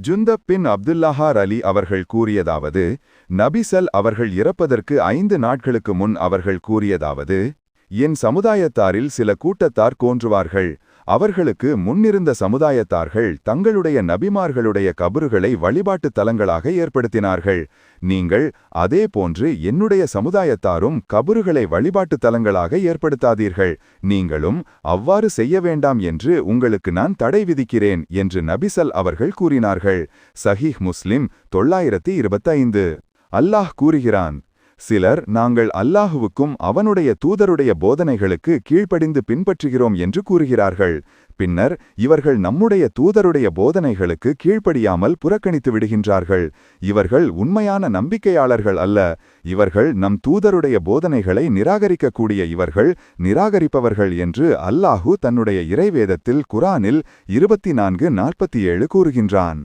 ஜுந்தப் பின் அப்துல்லாஹார் அலி அவர்கள் கூறியதாவது நபிசல் அவர்கள் இறப்பதற்கு ஐந்து நாட்களுக்கு முன் அவர்கள் கூறியதாவது என் சமுதாயத்தாரில் சில கூட்டத்தார் கோன்றுவார்கள் அவர்களுக்கு முன்னிருந்த சமுதாயத்தார்கள் தங்களுடைய நபிமார்களுடைய கபறுகளை வழிபாட்டுத் தலங்களாக ஏற்படுத்தினார்கள். நீங்கள் அதே போன்று என்னுடைய சமுதாயத்தாரும் கபறுகளை வழிபாட்டுத் தலங்களாக ஏற்படுத்தாதீர்கள். நீங்களும் அவ்வாறு செய்ய வேண்டாம் என்று உங்களுக்கு நான் தடை விதிக்கிறேன் என்று நபிசல் அவர்கள் கூறினார்கள். சஹீஹ் முஸ்லிம் தொள்ளாயிரத்தி இருபத்தைந்து. அல்லாஹ் கூறுகிறான் சிலர் நாங்கள் அல்லாஹுவுக்கும் அவனுடைய தூதருடைய போதனைகளுக்கு கீழ்ப்படிந்து பின்பற்றுகிறோம் என்று கூறுகிறார்கள். பின்னர் இவர்கள் நம்முடைய தூதருடைய போதனைகளுக்கு கீழ்ப்படியாமல் புறக்கணித்து விடுகின்றார்கள். இவர்கள் உண்மையான நம்பிக்கையாளர்கள் அல்ல. இவர்கள் நம் தூதருடைய போதனைகளை நிராகரிக்கக்கூடிய இவர்கள் நிராகரிப்பவர்கள் என்று அல்லாஹு தன்னுடைய இறைவேதத்தில் குரானில் இருபத்தி நான்கு நாற்பத்தி ஏழு கூறுகின்றான்.